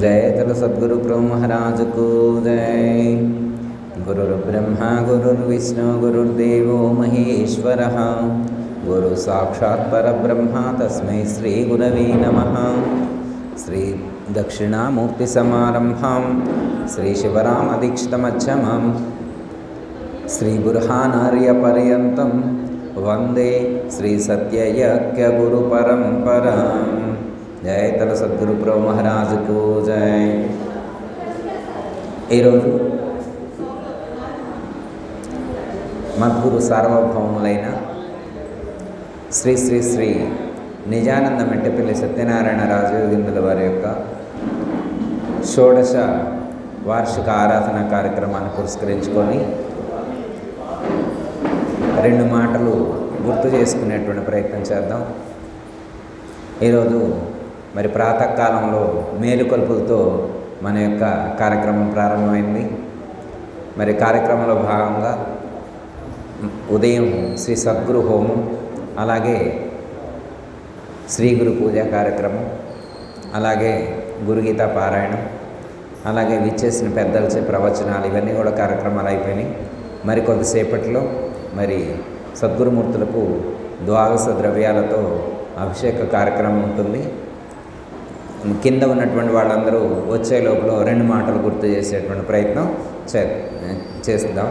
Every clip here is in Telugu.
जय तल सद्गुरु प्रभु महाराज को जय गुरुर्ब्रह्मा गुरुर्विष्णु गुरुर्देवो महेश्वरः। गुरु साक्षात् परब्रह्मा तस्मै श्रीगुरवे नमः। श्री दक्षिणामूर्तिसमारम्भां श्रीशिवरामदीक्षितमध्यमां श्रीबुर्हानार्यपर्यन्तं वन्दे श्रीसत्ययज्ञगुरुपरम्परां జయ తల సద్గురు ప్రభు మహారాజుకు జయ ఈరోజు మద్గురు సార్వభౌములైన శ్రీ శ్రీ శ్రీ నిజానంద మెట్టపల్లి సత్యనారాయణ రాజయోగిందుల వారి యొక్క షోడశ వార్షిక ఆరాధన కార్యక్రమాన్ని పురస్కరించుకొని రెండు మాటలు గుర్తు చేసుకునేటువంటి ప్రయత్నం చేద్దాం. ఈరోజు మరి ప్రాతకాలంలో మేలుకొల్పులతో మన యొక్క కార్యక్రమం ప్రారంభమైంది. మరి కార్యక్రమంలో భాగంగా ఉదయం శ్రీ సద్గురు హోమం అలాగే శ్రీ గురు పూజ కార్యక్రమం అలాగే గురుగీత పారాయణం అలాగే విచ్చేసిన పెద్దలచే ప్రవచనాలు ఇవన్నీ కూడా కార్యక్రమాలు అయిపోయినాయి. మరి కొద్దిసేపట్లో మరి సద్గురుమూర్తులకు ద్వాదశ ద్రవ్యాలతో అభిషేక కార్యక్రమం ఉంటుంది. కింద ఉన్నటువంటి వాళ్ళందరూ వచ్చే లోపల రెండు మాటలు గుర్తు చేసేటువంటి ప్రయత్నం చే చేద్దాం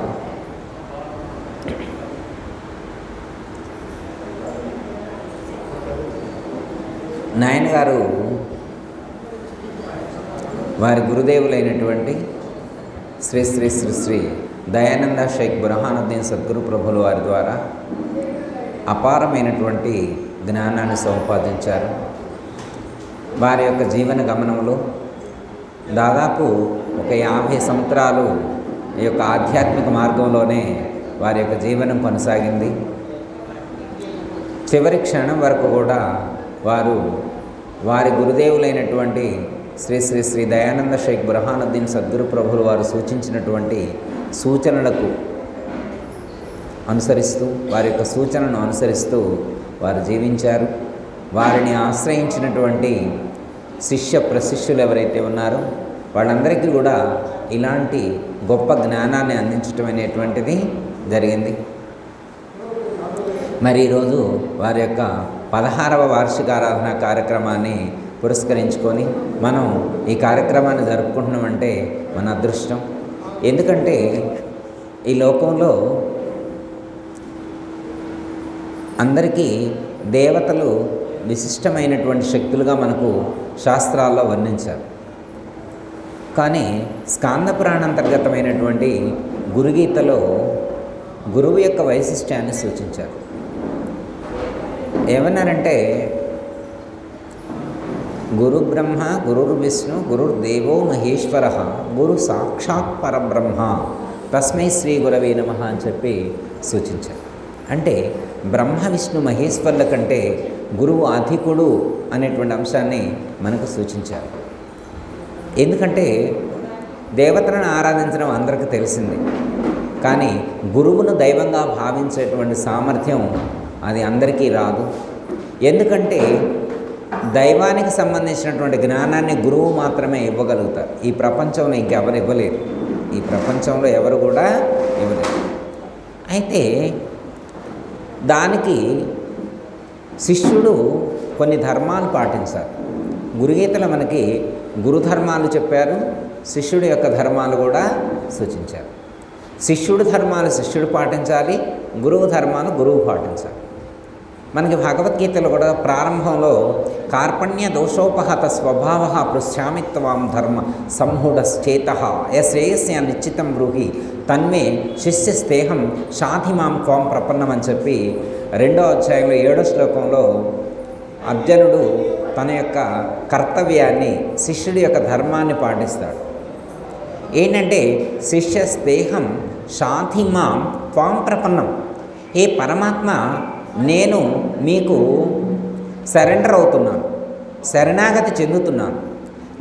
నాయన గారు వారి గురుదేవులైనటువంటి శ్రీ శ్రీ శ్రీ శ్రీ దయానంద షేక్ బురహానుద్దీన్ సద్గురు ప్రభుల వారి ద్వారా అపారమైనటువంటి జ్ఞానాన్ని సంపాదించారు. వారి యొక్క జీవన గమనంలో దాదాపు ఒక యాభై సంవత్సరాలు ఈ యొక్క ఆధ్యాత్మిక మార్గంలోనే వారి యొక్క జీవనం కొనసాగింది. చివరి క్షణం వరకు కూడా వారు వారి గురుదేవులైనటువంటి శ్రీ శ్రీ శ్రీ దయానంద షేక్ బురహానుద్దీన్ సద్గురు ప్రభులు వారు సూచించినటువంటి సూచనలకు అనుసరిస్తూ వారి యొక్క సూచనను అనుసరిస్తూ వారు జీవించారు. వారిని ఆశ్రయించినటువంటి శిష్య ప్రశిష్యులు ఎవరైతే ఉన్నారో వాళ్ళందరికీ కూడా ఇలాంటి గొప్ప జ్ఞానాన్ని అందించటం అనేటువంటిది జరిగింది. మరి ఈరోజు వారి యొక్క పదహారవ వార్షిక ఆరాధన కార్యక్రమాన్ని పురస్కరించుకొని మనం ఈ కార్యక్రమాన్ని జరుపుకుంటున్నామంటే మన అదృష్టం. ఎందుకంటే ఈ లోకంలో అందరికీ దేవతలు విశిష్టమైనటువంటి శక్తులుగా మనకు శాస్త్రాల్లో వర్ణించారు. కానీ స్కాంద ప్రాణాంతర్గతమైనటువంటి గురుగీతలో గురువు యొక్క వైశిష్ట్యాన్ని సూచించారు. ఏమన్నారంటే గురు బ్రహ్మ గురుర్ విష్ణు గురుర్ దేవో మహేశ్వర గురు సాక్షాత్ పరబ్రహ్మ తస్మై శ్రీ గురవే నమ అని చెప్పి సూచించారు. అంటే బ్రహ్మ విష్ణు మహేశ్వర్ల కంటే గురువు అధికుడు అనేటువంటి అంశాన్ని మనకు సూచించారు. ఎందుకంటే దేవతలను ఆరాధించడం అందరికీ తెలిసింది. కానీ గురువును దైవంగా భావించేటువంటి సామర్థ్యం అది అందరికీ రాదు. ఎందుకంటే దైవానికి సంబంధించినటువంటి జ్ఞానాన్ని గురువు మాత్రమే ఇవ్వగలుగుతారు. ఈ ప్రపంచంలో ఇంకెవరు ఇవ్వలేరు ఈ ప్రపంచంలో ఎవరు కూడా ఇవ్వలేరు అయితే దానికి శిష్యుడు కొన్ని ధర్మాలు పాటించాలి గురుగీతలు మనకి గురుధర్మాలు చెప్పారు శిష్యుడి యొక్క ధర్మాలు కూడా సూచించారు. శిష్యుడు ధర్మాలు శిష్యుడు పాటించాలి గురువు ధర్మాలు గురువు పాటించాలి. మనకి భగవద్గీతలో కూడా ప్రారంభంలో కార్పణ్య దోషోపహత స్వభావ పృశ్యామిత్వాం ధర్మ సంహుడశ్చేత యశ్రేయస్య నిశ్చితం బ్రూహి తన్మే శిష్య స్నేహం షాధిమాం కోం ప్రపన్నం అని చెప్పి రెండో అధ్యాయంలో ఏడో శ్లోకంలో అర్జునుడు తన యొక్క కర్తవ్యాన్ని శిష్యుడి యొక్క ధర్మాన్ని పాటిస్తాడు. ఏంటంటే శిష్య స్నేహం షాధిమాం త్వాం ప్రపన్నం. ఏ పరమాత్మ నేను మీకు సరెండర్ అవుతున్నాను శరణాగతి చెందుతున్నాను.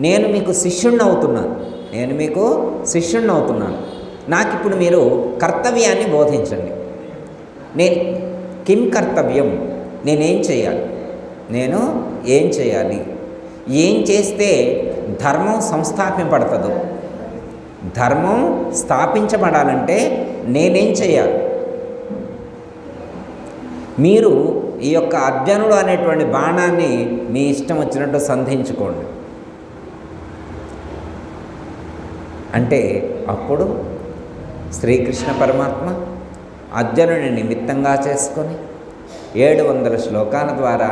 నేను మీకు శిష్యుణ్ణి అవుతున్నాను. నేను మీకు శిష్యుణ్ణి అవుతున్నాను. నాకు ఇప్పుడు మీరు కర్తవ్యాన్ని బోధించండి. నేను కిం కర్తవ్యం? నేనేం చేయాలి? నేను ఏం చేయాలి? ఏం చేస్తే ధర్మం సంస్థాపింపబడుతుందో? ధర్మం స్థాపించబడాలంటే నేనేం చేయాలి? మీరు ఈ యొక్క అర్జునుడు అనేటువంటి బాణాన్ని మీ ఇష్టం వచ్చినట్టు సంధించుకోండి. అంటే అప్పుడు శ్రీకృష్ణ పరమాత్మ అర్జునుని నిమిత్తంగా చేసుకొని ఏడు వందల శ్లోకాల ద్వారా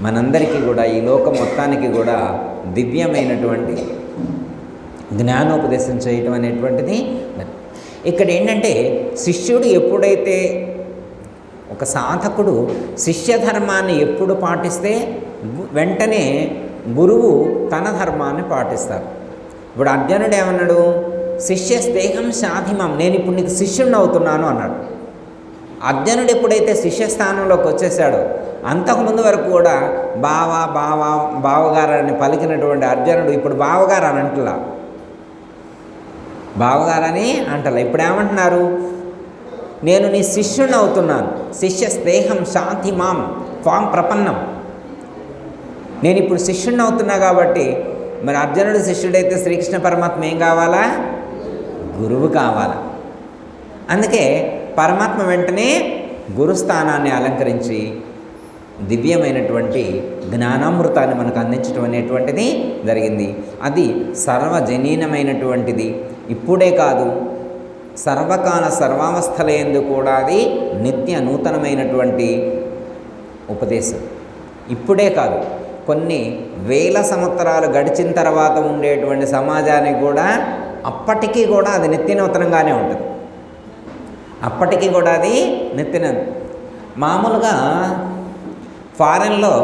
మనందరికీ కూడా ఈ లోకం మొత్తానికి కూడా దివ్యమైనటువంటి జ్ఞానోపదేశం చేయటం అనేటువంటిది ఇక్కడ ఏంటంటే శిష్యుడు ఎప్పుడైతే ఒక సాధకుడు శిష్య ధర్మాన్ని ఎప్పుడు పాటిస్తే వెంటనే గురువు తన ధర్మాన్ని పాటిస్తారు. ఇప్పుడు అర్జునుడు ఏమన్నాడు? శిష్య స్నేహం సాధిమం నేను ఇప్పుడు నీకు శిష్యుడిని అవుతున్నాను అన్నాడు. అర్జునుడు ఎప్పుడైతే శిష్య స్థానంలోకి వచ్చేసాడో అంతకుముందు వరకు కూడా బావ బావ బావగారాన్ని పలికినటువంటి అర్జునుడు ఇప్పుడు బావగారు అని అంటలా. బావగారని అంటలా. ఇప్పుడు ఏమంటున్నారు? నేను నీ శిష్యుని అవుతున్నాను. శిష్య స్నేహం శాంతి మాం ఫాం ప్రపన్నం. నేను ఇప్పుడు శిష్యుని అవుతున్నా కాబట్టి మరి అర్జునుడు శిష్యుడైతే శ్రీకృష్ణ పరమాత్మ ఏం కావాలా? గురువు కావాలి. అందుకే పరమాత్మ వెంటనే గురుస్థానాన్ని అలంకరించి దివ్యమైనటువంటి జ్ఞానామృతాన్ని మనకు అందించడం అనేటువంటిది జరిగింది. అది సర్వజనీనమైనటువంటిది. ఇప్పుడే కాదు సర్వకాల సర్వావస్థలయందు కూడా అది నిత్య నూతనమైనటువంటి ఉపదేశం. ఇప్పుడే కాదు కొన్ని వేల సంవత్సరాలు గడిచిన తర్వాత ఉండేటువంటి సమాజానికి కూడా అప్పటికీ కూడా అది నిత్యనూతనంగానే ఉంటుంది. అప్పటికి కూడా అది నిత్యన. మామూలుగా ఫారెన్లో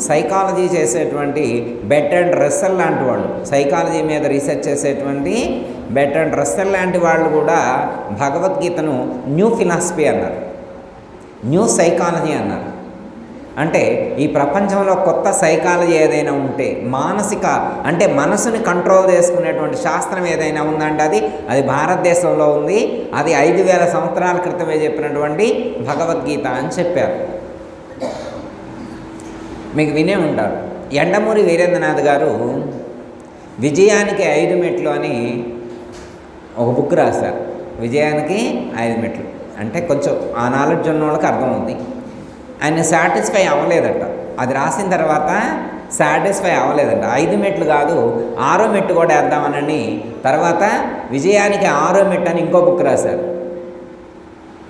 సైకాలజీ చేసేటువంటి బెట్ అండ్ రెస్సెల్ లాంటి వాళ్ళు సైకాలజీ మీద రీసెర్చ్ చేసేటువంటి బెట్ అండ్ రెస్సెల్ లాంటి వాళ్ళు కూడా భగవద్గీతను న్యూ ఫిలాసఫీ అన్నారు. న్యూ సైకాలజీ అన్నారు. అంటే ఈ ప్రపంచంలో కొత్త సైకాలజీ ఏదైనా ఉంటే మానసిక అంటే మనసుని కంట్రోల్ చేసుకునేటువంటి శాస్త్రం ఏదైనా ఉందంటే అది అది భారతదేశంలో ఉంది. అది ఐదు వేల సంవత్సరాల క్రితమే చెప్పినటువంటి భగవద్గీత అని చెప్పారు. మీకు వినే ఉంటారు. ఎండమూరి వీరేంద్రనాథ్ గారు విజయానికి ఐదు మెట్లు అని ఒక బుక్ రాశారు. విజయానికి ఐదు మెట్లు. అంటే కొంచెం ఆ నాలెడ్జ్ ఉన్న వాళ్ళకి అర్థమవుతుంది ఆయన సాటిస్ఫై అవ్వలేదట. అది రాసిన తర్వాత సాటిస్ఫై అవ్వలేదంట. ఐదు మెట్లు కాదు ఆరో మెట్టు కూడా వేద్దామనని తర్వాత విజయానికి ఆరో మెట్టు అని ఇంకో బుక్ రాశారు.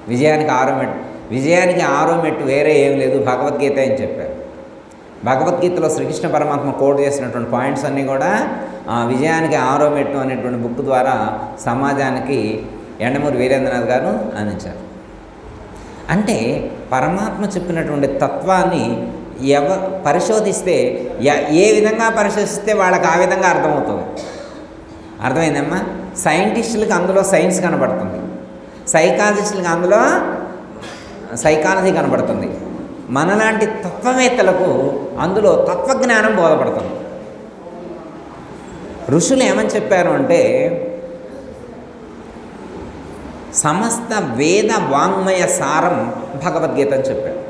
విజయానికి ఆరో మెట్టు విజయానికి ఆరో మెట్టు వేరే ఏం లేదు భగవద్గీత అని చెప్పారు. భగవద్గీతలో శ్రీకృష్ణ పరమాత్మ కోడ్ చేసినటువంటి పాయింట్స్ అన్నీ కూడా విజయానికి ఆరో మెట్టు అనేటువంటి బుక్ ద్వారా సమాజానికి ఎండమూరి వీరేంద్రనాథ్ గారు అందించారు. అంటే పరమాత్మ చెప్పినటువంటి తత్వాన్ని ఎవ పరిశోధిస్తే ఏ విధంగా పరిశోధిస్తే వాళ్ళకి ఆ విధంగా అర్థమవుతుంది. అర్థమైందమ్మా? సైంటిస్టులకు అందులో సైన్స్ కనబడుతుంది. సైకాలజిస్టులకు అందులో సైకాలజీ కనబడుతుంది. మనలాంటి తత్వవేత్తలకు అందులో తత్వజ్ఞానం బోధపడుతుంది. ఋషులు ఏమని చెప్పారు అంటే సమస్త వేద వాంగ్మయ సారం భగవద్గీత అని చెప్పారు.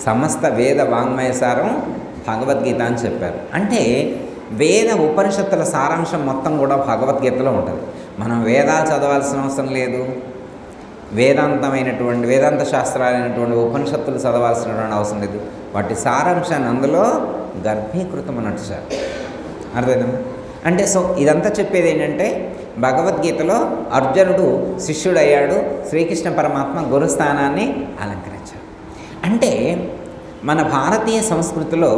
సమస్త వేద వాంగ్మయ సారం భగవద్గీత అని చెప్పారు. అంటే వేద ఉపనిషత్తుల సారాంశం మొత్తం కూడా భగవద్గీతలో ఉంటుంది. మనం వేదాలు చదవాల్సిన అవసరం లేదు. వేదాంతమైనటువంటి వేదాంత శాస్త్రాలైనటువంటి ఉపనిషత్తులు చదవాల్సినటువంటి అవసరం లేదు. వాటి సారాంశాన్ని అందులో గర్భీకృతం అన్నట్టు సార్ అర్థమైందమ్మా అంటే సో ఇదంతా చెప్పేది ఏంటంటే భగవద్గీతలో అర్జునుడు శిష్యుడయ్యాడు శ్రీకృష్ణ పరమాత్మ గురుస్థానాన్ని అలంకరించాడు. అంటే మన భారతీయ సంస్కృతిలో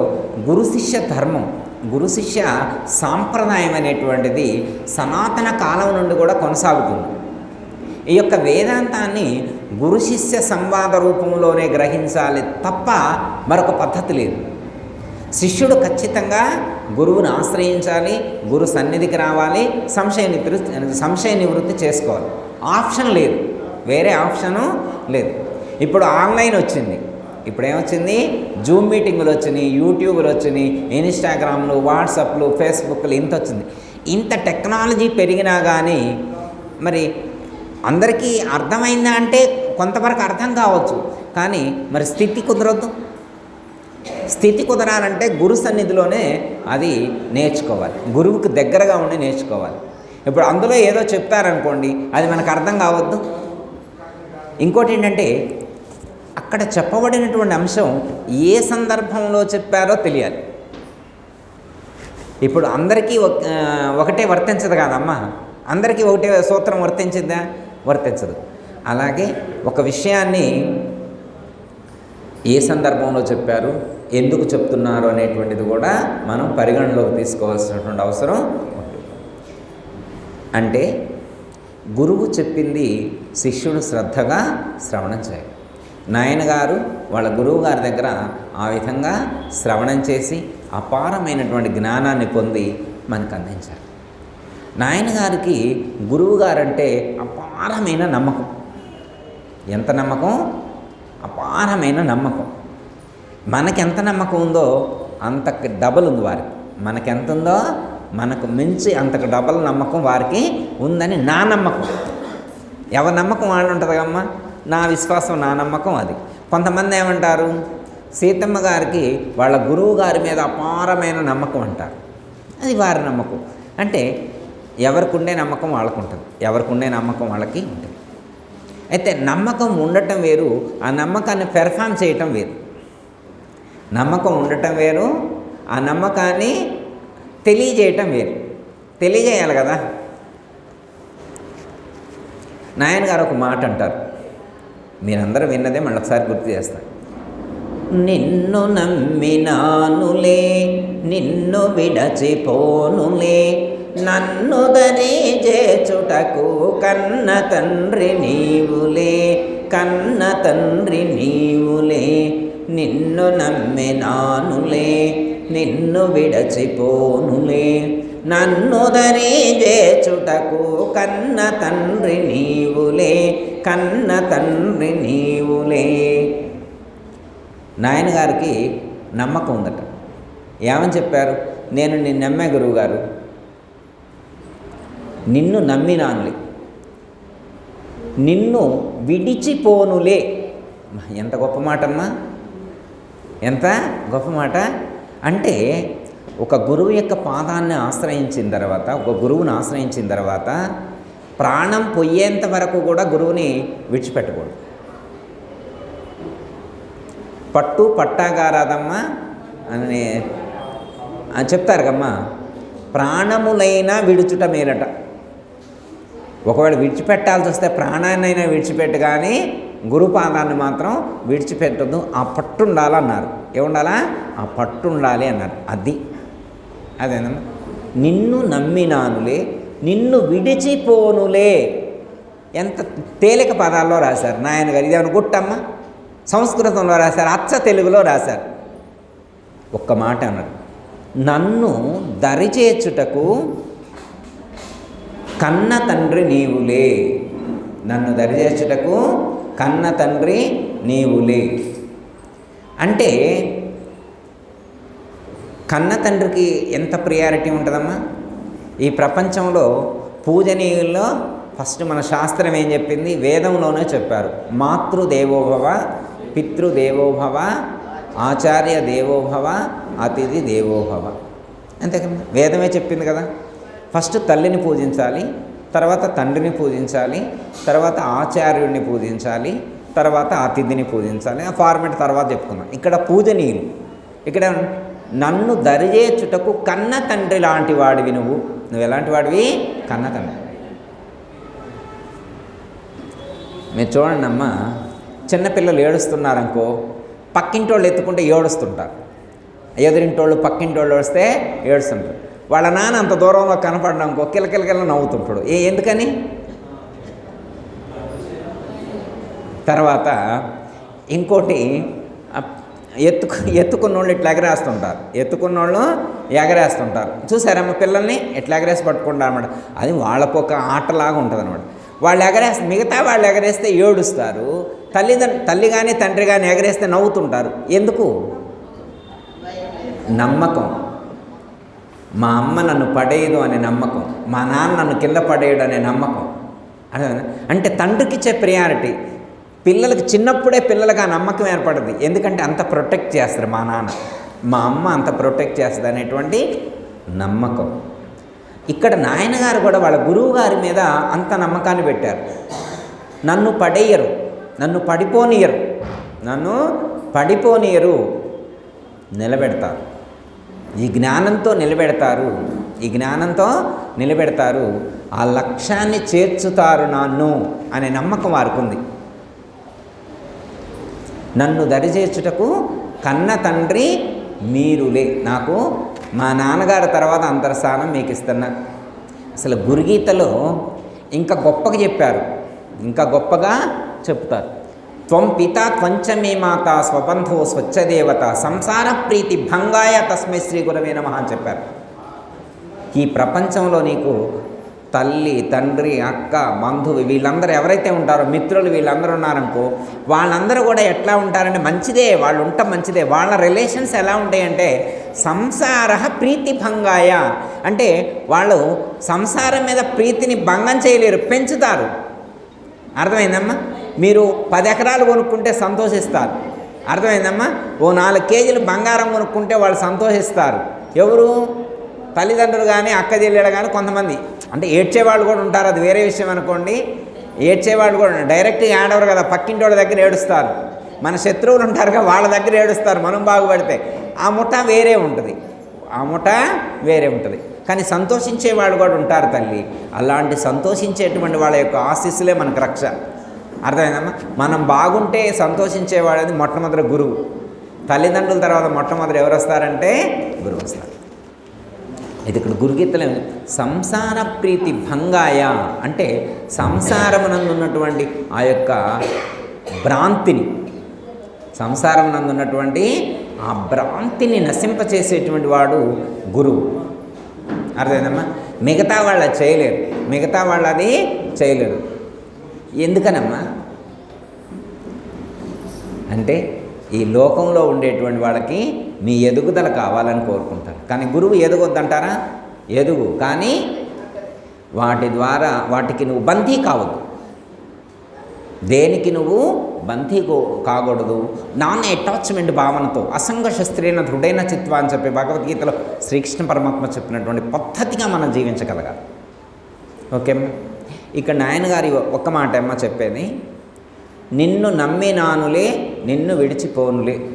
గురు శిష్య ధర్మం గురు శిష్య సాంప్రదాయం అనేటువంటిది సనాతన కాలం నుండి కూడా కొనసాగుతుంది. ఈ యొక్క వేదాంతాన్ని గురు శిష్య సంవాద రూపంలోనే గ్రహించాలి తప్ప మరొక పద్ధతి లేదు. శిష్యుడు ఖచ్చితంగా గురువుని ఆశ్రయించాలి గురు సన్నిధికి రావాలి సంశయ నివృత్తి సంశయ నివృత్తి చేసుకోవాలి. ఆప్షన్ లేదు. వేరే ఆప్షను లేదు. ఇప్పుడు ఆన్లైన్ వచ్చింది. ఇప్పుడు ఏమొచ్చింది జూమ్ మీటింగులు వచ్చినాయి యూట్యూబ్లు వచ్చినాయి ఇన్స్టాగ్రామ్లు వాట్సాప్లు ఫేస్బుక్లు ఇంత వచ్చింది ఇంత టెక్నాలజీ పెరిగినా కానీ మరి అందరికీ అర్థమైందా అంటే కొంతవరకు అర్థం కావచ్చు. కానీ మరి స్థితి కుదరద్దు. స్థితి కుదరాలంటే గురు సన్నిధిలోనే అది నేర్చుకోవాలి. గురువుకు దగ్గరగా ఉండి నేర్చుకోవాలి. ఇప్పుడు అందులో ఏదో చెప్తారనుకోండి అది మనకు అర్థం కావద్దు. ఇంకోటి ఏంటంటే అక్కడ చెప్పబడినటువంటి అంశం ఏ సందర్భంలో చెప్పారో తెలియాలి. ఇప్పుడు అందరికీ ఒక- ఒకటే వర్తించదు కాదమ్మా. అందరికీ ఒకటే సూత్రం వర్తించిందా వర్తించదు. అలాగే ఒక విషయాన్ని ఏ సందర్భంలో చెప్పారు? ఎందుకు చెప్తున్నారు అనేటువంటిది కూడా మనం పరిగణలోకి తీసుకోవాల్సినటువంటి అవసరం ఉంటుంది అంటే గురువు చెప్పింది శిష్యుడు శ్రద్ధగా శ్రవణం చేయాలి. నాయనగారు వాళ్ళ గురువు గారి దగ్గర ఆ విధంగా శ్రవణం చేసి అపారమైనటువంటి జ్ఞానాన్ని పొంది మనకు అందించారు. నాయనగారికి గురువు గారంటే అపారమైన నమ్మకం. ఎంత నమ్మకం? అపారమైన నమ్మకం. మనకెంత నమ్మకం ఉందో అంతకు డబల్ ఉంది వారికి. మనకెంత ఉందో మనకు మించి అంతకు డబల్ నమ్మకం వారికి ఉందని నా నమ్మకం. ఎవరి నమ్మకం వాళ్ళు ఉంటుంది కమ్మా నా విశ్వాసం నా నమ్మకం అది. కొంతమంది ఏమంటారు? సీతమ్మ గారికి వాళ్ళ గురువు గారి మీద అపారమైన నమ్మకం అంటారు. అది వారి నమ్మకం. అంటే ఎవరికి ఉండే నమ్మకం వాళ్ళకు ఉంటుంది ఎవరికి ఉండే నమ్మకం వాళ్ళకి ఉంటుంది. అయితే నమ్మకం ఉండటం వేరు ఆ నమ్మకాన్ని పెర్ఫామ్ చేయటం వేరు. నమ్మకం ఉండటం వేరు ఆ నమ్మకాన్ని తెలియజేయటం వేరు. తెలియజేయాలి కదా? నాయన్ గారు ఒక మాట అంటారు. మీరందరూ విన్నదే మళ్ళీ ఒకసారి గుర్తు చేస్తాను నిన్ను నమ్మినానులే నిన్ను విడచిపోనులే నన్ను చేచుటకు కన్న తండ్రి నీవులే కన్న తండ్రి నీవులే నిన్ను నమ్మినానులే నిన్ను విడచిపోనులే. నన్ను దరి చేచుటకు కన్న తండ్రి నీవులే కన్న తండ్రి నీవులే. నాయనగారికి నమ్మకం ఉందట. ఏమని చెప్పారు? నేను నిన్ను నమ్మే గురువు గారు నిన్ను నమ్మినానులే నిన్ను విడిచిపోనులే. ఎంత గొప్ప మాటమ్మా. ఎంత? గొప్ప మాట. అంటే ఒక గురువు యొక్క పాదాన్ని ఆశ్రయించిన తర్వాత ఒక గురువుని ఆశ్రయించిన తర్వాత ప్రాణం పొయ్యేంత వరకు కూడా గురువుని విడిచిపెట్టకూడదు. పట్టు పట్టాగారాదమ్మ అని అని చెప్తారు కమ్మా ప్రాణములైనా విడుచుట మేలట. ఒకవేళ విడిచిపెట్టాల్సి వస్తే ప్రాణాన్నైనా విడిచిపెట్టు కానీ గురుపాదాన్ని మాత్రం విడిచిపెట్టద్దు. ఆ పట్టు ఉండాలన్నారు ఏముండాలా? ఆ పట్టు ఉండాలి అన్నారు. అది. అదేనమ్మా నిన్ను నమ్మినానులే నిన్ను విడిచిపోనులే. ఎంత తేలిక పదాల్లో రాశారు. నాయన గారు ఇదేమైనా గుట్టమ్మ? సంస్కృతంలో రాశారు. అచ్చ తెలుగులో రాశారు. ఒక్క మాట అన్నారు. నన్ను దరిచేర్చుటకు కన్న తండ్రి నీవులే. నన్ను దరిచేర్చుటకు కన్న తండ్రి నీవులే అంటే కన్న తండ్రికి ఎంత ప్రియారిటీ ఉంటుందమ్మా? ఈ ప్రపంచంలో పూజనీయుల్లో ఫస్ట్ మన శాస్త్రం ఏం చెప్పింది? వేదంలోనే చెప్పారు. మాతృదేవోభవ పితృదేవోభవ ఆచార్య దేవోభవ అతిథి దేవోభవ. అంతేకమ్మా. వేదమే చెప్పింది కదా. ఫస్ట్ తల్లిని పూజించాలి. తర్వాత తండ్రిని పూజించాలి తర్వాత ఆచార్యుడిని పూజించాలి తర్వాత అతిథిని పూజించాలి. ఆ ఫార్మేట్ తర్వాత చెప్పుకుందాం. ఇక్కడ పూజనీయులు ఇక్కడ నన్ను దరిచేచుటకు కన్న తండ్రి లాంటి వాడివి నువ్వు. నువ్వు ఎలాంటి వాడివి? కన్న తండ్రి. మీరు చూడండి అమ్మ చిన్నపిల్లలు ఏడుస్తున్నారనుకో పక్కింటోళ్ళు ఎత్తుకుంటే ఏడుస్తుంటారు. ఎదురింటోళ్ళు పక్కింటోళ్ళు వస్తే ఏడుస్తుంటారు. వాళ్ళ నాన్న అంత దూరంలో కనపడడానికి కిలకిలకిల నవ్వుతుంటాడు. ఏ ఎందుకని? తర్వాత ఇంకోటి ఎత్తుకు ఎత్తుకున్న వాళ్ళు ఇట్లా ఎగరేస్తుంటారు. ఎత్తుకున్న వాళ్ళు ఎగరేస్తుంటారు. చూసారమ్మ పిల్లల్ని? ఎట్లా ఎగరేసి పట్టుకుంటారు అనమాట అది వాళ్ళకు ఒక ఆటలాగా ఉంటుంది అనమాట వాళ్ళు ఎగరేస్తే మిగతా వాళ్ళు ఎగరేస్తే ఏడుస్తారు. తల్లిదండ్రు తల్లి కానీ తండ్రి కానీ ఎగరేస్తే నవ్వుతుంటారు. ఎందుకు? నమ్మకం. మా అమ్మ నన్ను పడేయదు అనే నమ్మకం. మా నాన్న నన్ను కింద పడేయడు అనే నమ్మకం. అదే అంటే తండ్రికి ఇచ్చే ప్రియారిటీ పిల్లలకి చిన్నప్పుడే పిల్లలకి ఆ నమ్మకం ఏర్పడుతుంది ఎందుకంటే అంత ప్రొటెక్ట్ చేస్తారు మా నాన్న. మా అమ్మ అంత ప్రొటెక్ట్ చేస్తుంది అనేటువంటి నమ్మకం. ఇక్కడ నాయనగారు కూడా వాళ్ళ గురువు గారి మీద అంత నమ్మకాన్ని పెట్టారు. నన్ను పడేయరు నన్ను పడిపోనీయరు నన్ను పడిపోనీయరు నిలబెడతారు. ఈ జ్ఞానంతో నిలబెడతారు. ఈ జ్ఞానంతో నిలబెడతారు. ఆ లక్ష్యాన్ని చేర్చుతారు నన్ను అనే నమ్మకం వారికి ఉంది నన్ను దరిచేర్చుటకు కన్న తండ్రి మీరులే. నాకు మా నాన్నగారి తర్వాత అంతర్స్థానం మీకు ఇస్తున్నా అసలు గురుగీతలో ఇంకా గొప్పగా చెప్పారు. ఇంకా గొప్పగా చెప్తారు. త్వం పిత త్వంచమే మాత స్వబంధో స్వచ్ఛదేవత సంసార ప్రీతి భంగాయ తస్మై శ్రీ గురవే నమ అని చెప్పారు. ఈ ప్రపంచంలో నీకు తల్లి తండ్రి అక్క బంధువు వీళ్ళందరూ ఎవరైతే ఉంటారో మిత్రులు వీళ్ళందరూ ఉన్నారనుకో వాళ్ళందరూ కూడా ఎట్లా ఉంటారంటే మంచిదే వాళ్ళు ఉంటే మంచిదే వాళ్ళ రిలేషన్స్ ఎలా ఉంటాయంటే సంసార ప్రీతి భంగాయ. అంటే వాళ్ళు సంసారం మీద ప్రీతిని భంగం చేయలేరు పెంచుతారు. అర్థమైందమ్మా? మీరు పది ఎకరాలు కొనుక్కుంటే సంతోషిస్తారు. అర్థమైందమ్మా? ఓ నాలుగు కేజీలు బంగారం కొనుక్కుంటే వాళ్ళు సంతోషిస్తారు. ఎవరు? తల్లిదండ్రులు కానీ అక్క చెల్లెలు కానీ కొంతమంది. అంటే ఏడ్చేవాళ్ళు కూడా ఉంటారు. అది వేరే విషయం అనుకోండి. ఏడ్చేవాళ్ళు కూడా డైరెక్ట్గా ఏడవరు కదా పక్కింటి వాళ్ళ దగ్గర ఏడుస్తారు. మన శత్రువులు ఉంటారుగా వాళ్ళ దగ్గర ఏడుస్తారు. మనం బాగుపడితే ఆ ముఠ వేరే ఉంటుంది. ఆ ముఠ వేరే ఉంటుంది. కానీ సంతోషించే వాళ్ళు కూడా ఉంటారు తల్లి. అలాంటి సంతోషించేటువంటి వాళ్ళ యొక్క ఆశీస్సులే మనకు రక్ష. అర్థమైందమ్మా? మనం బాగుంటే సంతోషించేవాడది మొట్టమొదటి గురువు. తల్లిదండ్రుల తర్వాత మొట్టమొదటి ఎవరు వస్తారంటే గురువు వస్తారు. ఇది ఇక్కడ గురుగీతలు ఏమి? సంసార ప్రీతి భంగాయ అంటే సంసారమునందు ఉన్నటువంటి ఆ యొక్క భ్రాంతిని. సంసారమునందు ఉన్నటువంటి ఆ భ్రాంతిని నశింపచేసేటువంటి వాడు గురువు. అర్థమైందమ్మా? మిగతా వాళ్ళు చేయలేరు. మిగతా వాళ్ళది చేయలేరు. ఎందుకనమ్మా? అంటే ఈ లోకంలో ఉండేటువంటి వాళ్ళకి మీ ఎదుగుదల కావాలని కోరుకుంటారు. కానీ గురువు ఎదగొద్దంటారా? ఎదుగు. కానీ వాటి ద్వారా వాటికి నువ్వు బందీ కావద్దు. దేనికి నువ్వు బందీ కో- కాకూడదు? నాన్ అటాచ్మెంట్ భావనతో అసంగ శస్త్రీన దృఢైన చిత్వ అని చెప్పి భగవద్గీతలో శ్రీకృష్ణ పరమాత్మ చెప్పినటువంటి పద్ధతిగా మనం జీవించగలగాలి. ఓకే అమ్మా ఇక్కడ నాయనగారి ఒక్క మాట అమ్మ చెప్పేది నిన్ను నమ్మినానులే నిన్ను విడిచిపోనులే.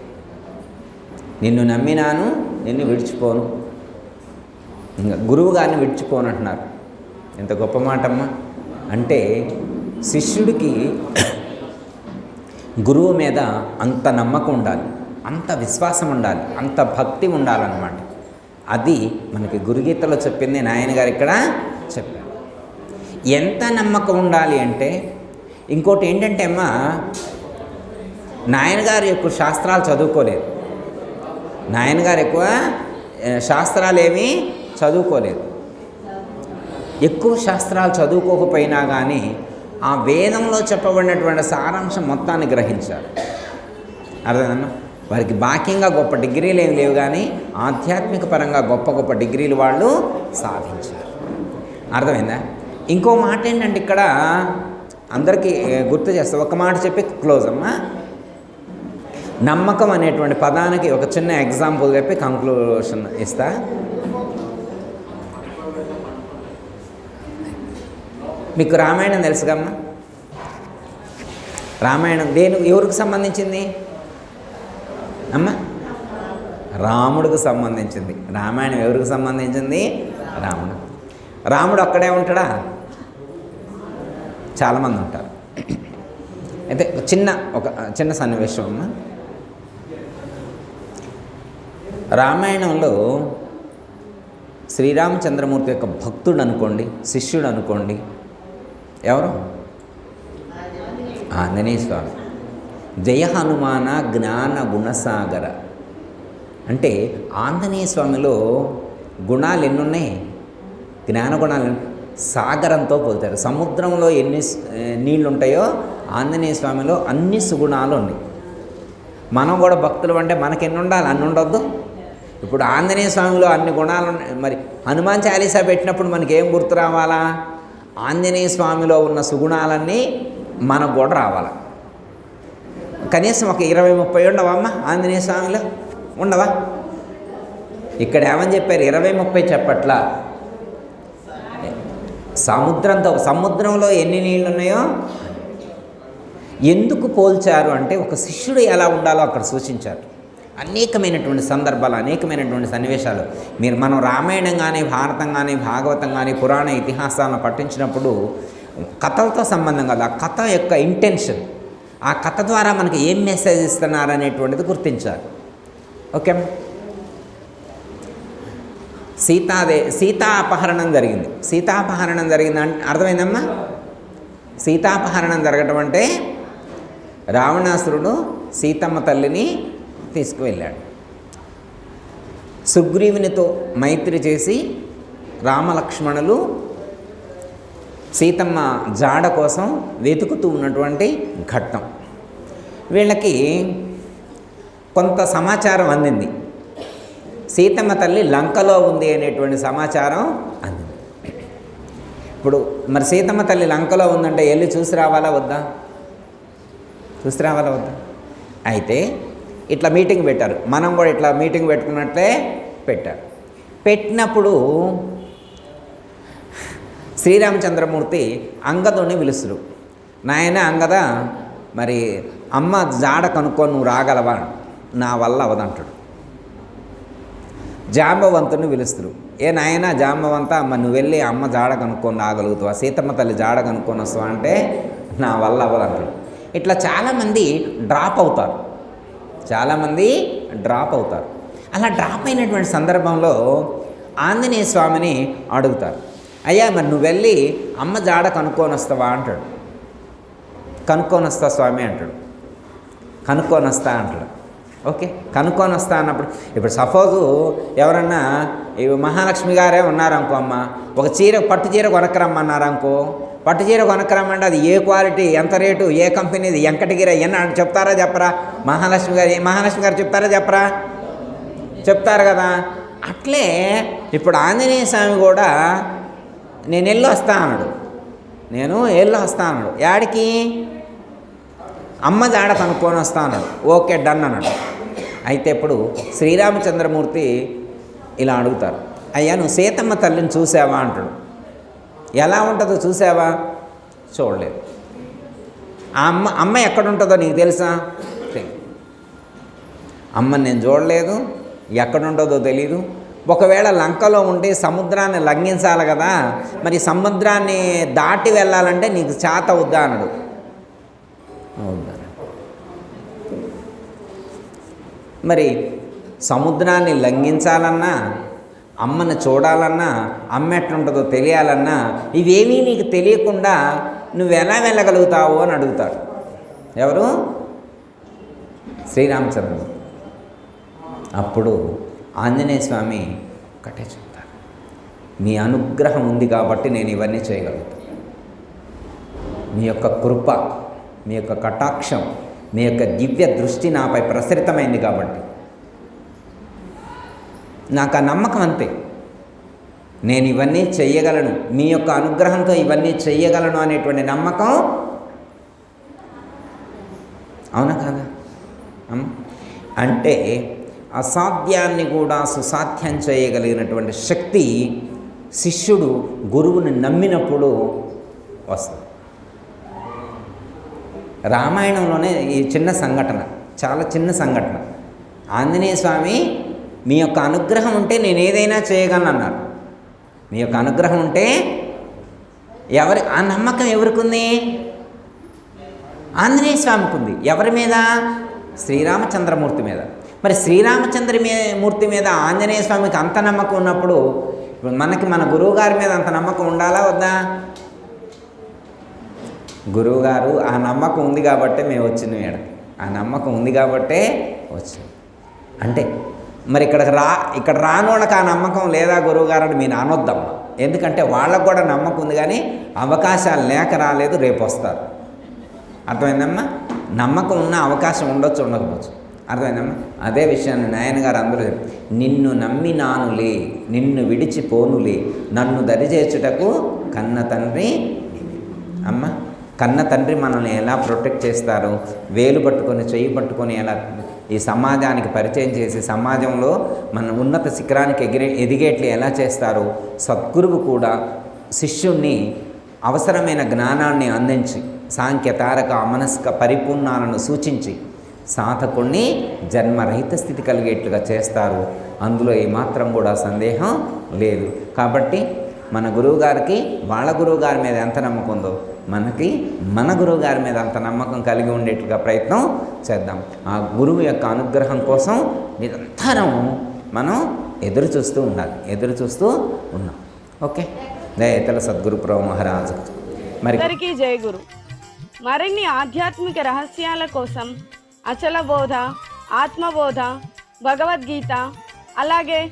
నిన్ను నమ్మినాను నిన్ను విడిచిపోను. ఇంకా గురువు గారిని విడిచిపోను అంటున్నారు. ఎంత గొప్ప మాటమ్మా. అంటే శిష్యుడికి గురువు మీద అంత నమ్మకం ఉండాలి అంత విశ్వాసం ఉండాలి అంత భక్తి ఉండాలన్నమాట. అది మనకి గురుగీతలో చెప్పింది నాయన గారు ఇక్కడ చెప్పారు. ఎంత నమ్మకం ఉండాలి అంటే ఇంకోటి ఏంటంటే అమ్మా నాయనగారు ఎక్కువ శాస్త్రాలు చదువుకోలేదు. నాయనగారు ఎక్కువ శాస్త్రాలు ఏమీ చదువుకోలేదు. ఎక్కువ శాస్త్రాలు చదువుకోకపోయినా కానీ ఆ వేదంలో చెప్పబడినటువంటి సారాంశం మొత్తాన్ని గ్రహించారు. అర్థమైందమ్మా? వారికి బాక్యంగా గొప్ప డిగ్రీలు ఏమి లేవు కానీ ఆధ్యాత్మిక పరంగా గొప్ప గొప్ప డిగ్రీలు వాళ్ళు సాధించారు. అర్థమైందా? ఇంకో మాట ఏంటంటే ఇక్కడ అందరికీ గుర్తు చేస్తా. ఒక మాట చెప్పి క్లోజ్ అమ్మా. నమ్మకం అనేటువంటి పదానికి ఒక చిన్న ఎగ్జాంపుల్ చెప్పి కంక్లూషన్ ఇస్తా. మీకు రామాయణం తెలుసుగమ్మా రామాయణం దేని ఎవరికి సంబంధించింది? అమ్మా? రాముడికి సంబంధించింది. రామాయణం ఎవరికి సంబంధించింది? రాముడు రాముడు ఒక్కడే ఉంటాడా? చాలామంది ఉంటారు. అయితే చిన్న ఒక చిన్న సన్నివేశం అమ్మ. రామాయణంలో శ్రీరామచంద్రమూర్తి యొక్క భక్తుడు అనుకోండి శిష్యుడు అనుకోండి ఎవరు? ఆంజనేయ స్వామి. జయ హనుమాన జ్ఞాన గుణసాగర. అంటే ఆంజనేయ స్వామిలో గుణాలు ఎన్నున్నాయి? జ్ఞానగుణాలు జ్ఞాన గుణాలు సాగరంతో పోతారు సముద్రంలో ఎన్ని నీళ్ళు ఉంటాయో ఆంజనేయ స్వామిలో అన్ని సుగుణాలు ఉన్నాయి మనం కూడా భక్తులు అంటే మనకి ఎన్ని ఉండాలి అన్ని ఉండొద్దు ఇప్పుడు ఆంజనేయ స్వామిలో అన్ని గుణాలు మరి హనుమాన్ చాలీసా పెట్టినప్పుడు మనకి ఏం గుర్తు రావాలా? ఆంజనేయ స్వామిలో ఉన్న సుగుణాలన్నీ మనకు కూడా రావాలి? కనీసం ఒక ఇరవై ముప్పై ఉండవా అమ్మ ఆంజనేయ స్వామిలో? ఉండవా? ఇక్కడ ఏమని చెప్పారు? ఇరవై ముప్పై చెప్పట్లా. సముద్రంతో సముద్రంలో ఎన్ని నీళ్ళు ఉన్నాయో ఎందుకు పోల్చారు అంటే ఒక శిష్యుడు ఎలా ఉండాలో అక్కడ సూచించారు. అనేకమైనటువంటి సందర్భాలు అనేకమైనటువంటి సన్నివేశాలు. మీరు మనం రామాయణం కానీ భారతం కానీ భాగవతం కానీ పురాణ ఇతిహాసాలను పట్టించినప్పుడు కథలతో సంబంధం కాదు. ఆ కథ యొక్క ఇంటెన్షన్ ఆ కథ ద్వారా మనకి ఏం మెసేజ్ ఇస్తున్నారు అనేటువంటిది గుర్తించాలి. ఓకే సీతాదే సీతా అపహరణం జరిగింది. సీతాపహరణం జరిగింది అంటే అర్థమైందమ్మా? సీతాపహరణం జరగటం అంటే రావణాసురుడు సీతమ్మ తల్లిని తీసుకువెళ్ళాడు. సుగ్రీవునితో మైత్రి చేసి రామలక్ష్మణులు సీతమ్మ జాడ కోసం వెతుకుతూ ఉన్నటువంటి ఘట్టం. వీళ్ళకి కొంత సమాచారం అందింది. సీతమ్మ తల్లి లంకలో ఉంది అనేటువంటి సమాచారం అందింది. ఇప్పుడు మరి సీతమ్మ తల్లి లంకలో ఉందంటే వెళ్ళి చూసి రావాలా వద్దా? చూసి రావాలా వద్దా? అయితే ఇట్లా మీటింగ్ పెట్టారు. మనం కూడా ఇట్లా మీటింగ్ పెట్టుకున్నట్లే పెట్టారు. పెట్టినప్పుడు శ్రీరామచంద్రమూర్తి అంగదుని పిలుస్తురు. నాయన అంగద మరి అమ్మ జాడ కనుక్కొని నువ్వు రాగలవా? నా వల్ల అవదంటాడు. జాంబవంతుని పిలుస్తారు. ఏ నాయన జాంబవంత అమ్మ నువ్వు వెళ్ళి అమ్మ జాడ కనుక్కొని రాగలుగుతావా సీతమ్మ తల్లి జాడ కనుక్కొని వస్తావా అంటే నా వల్ల అవ్వదంటాడు ఇట్లా చాలామంది డ్రాప్ అవుతారు. చాలామంది డ్రాప్ అవుతారు. అలా డ్రాప్ అయినటువంటి సందర్భంలో ఆంజనేయ స్వామిని అడుగుతారు. అయ్యా మరి నువ్వు వెళ్ళి అమ్మ జాడ కనుక్కొని వస్తావా అంటాడు. కనుక్కొని వస్తా స్వామి అంటాడు. కనుక్కొని వస్తా అంటాడు. ఓకే. కనుక్కొని వస్తా అన్నప్పుడు. ఇప్పుడు సపోజు ఎవరన్నా ఇవి మహాలక్ష్మి గారే ఉన్నారనుకో అమ్మ ఒక చీర పట్టు చీర కొనక్కరమ్మన్నారనుకో పట్టు చీర కొనక్కరమ్మంటే అది ఏ క్వాలిటీ ఎంత రేటు ఏ కంపెనీది ఎంకటగిరి ఎన్న చెప్తారా చెప్పరా? మహాలక్ష్మి గారు మహాలక్ష్మి గారు చెప్తారా చెప్పరా? చెప్తారు కదా. అట్లే ఇప్పుడు ఆంజనేయ స్వామి కూడా నేను ఎల్లు వస్తా అన్నాడు. నేను ఎల్లు వస్తా అన్నాడు. యాడికి? అమ్మ జాడ కనుక్కొని వస్తా అన్నాడు. ఓకే డన్ అన్నాడు. అయితే ఇప్పుడు శ్రీరామచంద్రమూర్తి ఇలా అడుగుతారు అయ్యా నువ్వు సీతమ్మ తల్లిని చూసావా? అంటాడు. ఎలా ఉంటుందో చూసావా? చూడలేదు. ఆ అమ్మ అమ్మ ఎక్కడ ఉంటుందో నీకు తెలుసా? అమ్మ అమ్మని నేను చూడలేదు ఎక్కడ ఉంటుందో తెలీదు. ఒకవేళ లంకలో ఉండి సముద్రాన్ని లంఘించాలి కదా మరి సముద్రాన్ని దాటి వెళ్ళాలంటే నీకు చేత వద్దా? అన్నాడు. అవుద్దా మరి సముద్రాన్ని లంఘించాలన్నా అమ్మని చూడాలన్నా అమ్మ ఎట్లుంటుందో తెలియాలన్నా ఇవేమీ నీకు తెలియకుండా నువ్వు ఎలా వెళ్ళగలుగుతావు అని అడుగుతాడు. ఎవరు? శ్రీరామచంద్రుడు. అప్పుడు ఆంజనేయ స్వామి ఒకటే చెప్తారు మీ అనుగ్రహం ఉంది కాబట్టి నేను ఇవన్నీ చేయగలుగుతాను మీ యొక్క కృప మీ యొక్క కటాక్షం మీ యొక్క దివ్య దృష్టి నాపై ప్రసరితమైంది కాబట్టి. నాకు ఆ నమ్మకం అంతే. నేను ఇవన్నీ చెయ్యగలను. మీ యొక్క అనుగ్రహంతో ఇవన్నీ చెయ్యగలను అనేటువంటి నమ్మకం అవునా కాదా? అంటే అసాధ్యాన్ని కూడా సుసాధ్యం చేయగలిగినటువంటి శక్తి శిష్యుడు గురువుని నమ్మినప్పుడు వస్తుంది. రామాయణంలోనే ఈ చిన్న సంఘటన చాలా చిన్న సంఘటన. ఆంజనేయ స్వామి మీ యొక్క అనుగ్రహం ఉంటే నేను ఏదైనా చేయగలను అన్నారు మీ యొక్క అనుగ్రహం ఉంటే ఎవరి ఆ నమ్మకం ఎవరికి ఉంది ఆంజనేయ స్వామికి ఉంది ఎవరి మీద? శ్రీరామచంద్రమూర్తి మీద. మరి శ్రీరామచంద్ర మీ మూర్తి మీద ఆంజనేయ స్వామికి అంత నమ్మకం ఉన్నప్పుడు మనకి మన గురువు గారి మీద అంత నమ్మకం ఉండాలా వద్దా? గురువుగారు ఆ నమ్మకం ఉంది కాబట్టే మేము వచ్చినాం ఇక్కడ ఆ నమ్మకం ఉంది కాబట్టే వచ్చినాం. అంటే మరి ఇక్కడ రా ఇక్కడ రాని ఆ నమ్మకం లేదా గురువుగారు అని మీరు అనొద్దమ్మా ఎందుకంటే వాళ్ళకు కూడా నమ్మకం ఉంది కానీ అవకాశాలు లేక రాలేదు రేపు వస్తారు. అర్థమైందమ్మా? నమ్మకం ఉన్న అవకాశం ఉండొచ్చు ఉండకపోవచ్చు. అర్థమైందమ్మా? అదే విషయాన్ని నాయన గారు అందరూ నిన్ను నమ్మి నానులే నిన్ను విడిచిపోనులే నన్ను దరిచేర్చుటకు కన్న తండ్రి అమ్మా అమ్మ? కన్న తండ్రి మనల్ని ఎలా ప్రొటెక్ట్ చేస్తారు? వేలు పట్టుకొని చెయ్యి పట్టుకొని ఎలా ఈ సమాజానికి పరిచయం చేసి సమాజంలో మన ఉన్నత శిఖరానికి ఎగిరే ఎదిగేట్లు ఎలా చేస్తారు? సద్గురువు కూడా శిష్యుణ్ణి అవసరమైన జ్ఞానాన్ని అందించి సాంఖ్య తారక మనస్క పరిపూర్ణాలను సూచించి సాధకుణ్ణి జన్మరహిత స్థితి కలిగేట్లుగా చేస్తారు. అందులో ఏమాత్రం కూడా సందేహం లేదు. కాబట్టి మన గురువుగారికి వాళ్ళ గురువుగారి మీద ఎంత నమ్మకం ఉందో మనకి మన గురువుగారి మీద అంత నమ్మకం కలిగి ఉండేట్లుగా ప్రయత్నం చేద్దాం. ఆ గురువు యొక్క అనుగ్రహం కోసం నిరంతరం మనం ఎదురు చూస్తూ ఉండాలి. ఎదురు చూస్తూ ఉన్నాం. ఓకే? దయతల సద్గురు ప్రభు మహారాజు. మరి జయ గురు. మరిన్ని ఆధ్యాత్మిక రహస్యాల కోసం అచల బోధ ఆత్మబోధ భగవద్గీత అలాగే